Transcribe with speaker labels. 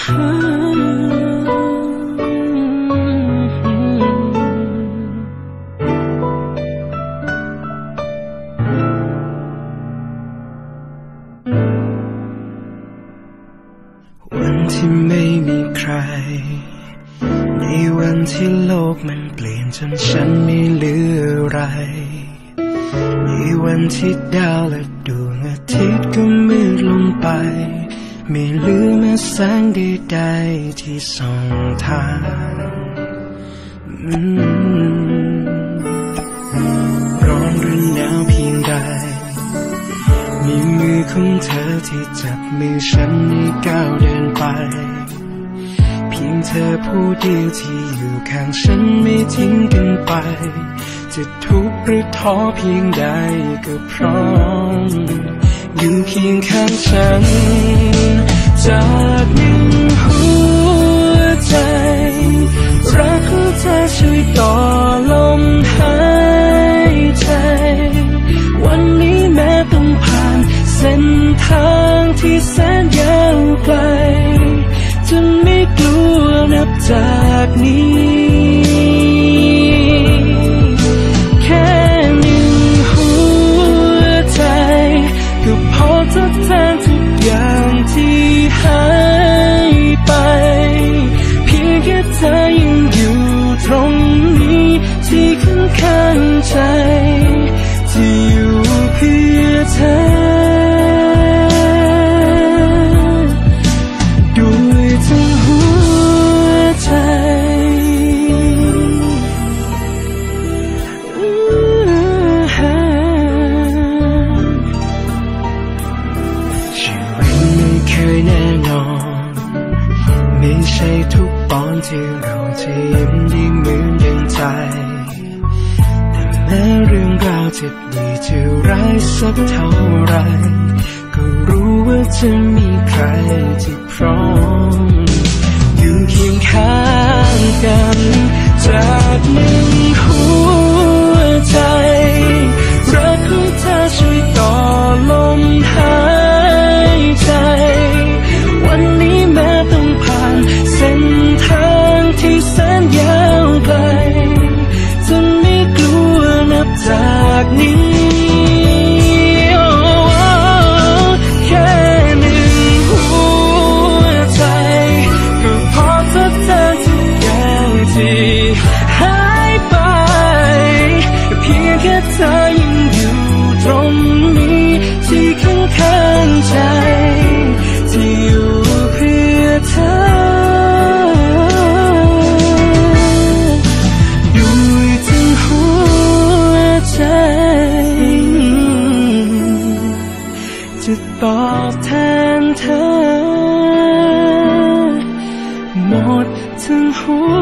Speaker 1: วันที่ไม่มีใคร ในวันที่โลกมันเปลี่ยนจนฉันม่หลือไรในวันที่ดาวและดวงอาทิตย์ก็มืดลงไป ไม่ลือแม้แสงใดๆที่ส่องทางร้อนหรือหนาวเพียงใด มีมือของเธอที่จับมือฉันให้ก้าวเดินไป เพียงเธอผู้เดียวที่อยู่ข้างฉันไม่ทิ้งกันไป จะทุกข์หรือท้อเพียงใดก็พร้อมอยู่เคียงข้างฉัน จากหนึ่งหัวใจ รักของเธอช่วยต่อลมหายใจ วันนี้แม้ต้องผ่านเส้นทางที่แสนยาวไกลจะไม่กลัวนับจากนี้ ชีวิตไม่เคยแน่นอน ไม่ใช่ทุกตอนที่เราจะยิ้มได้เหมือนดังใจ แต่แม้เรื่องราวจะดีจะร้ายสักเท่าไร ก็รู้ว่าจะมีใครที่พร้อม อยู่เคียงข้างกันจากนึ่ ข้งใจ ที่อยู่เพื่อเธอ ด้วยทั้งหัวใจ จะตอบแทนเธอ หมดทั้งหัว